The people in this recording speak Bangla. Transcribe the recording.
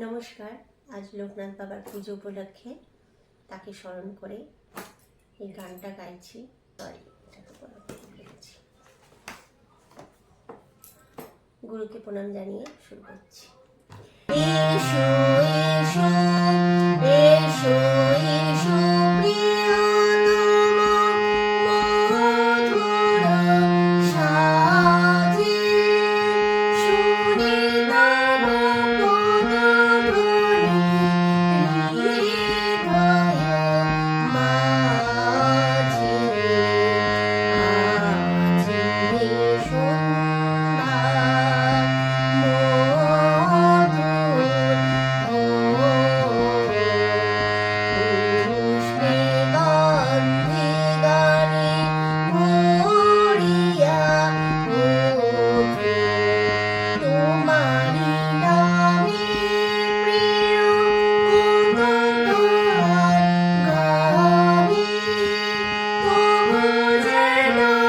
নমস্কার, আজ লোকনাথ বাবার পুজো উপলক্ষে তাকে স্মরণ করে এই গানটা গাইছি। সরি গুরুকে প্রণাম জানিয়ে শুরু করছি। 不再等。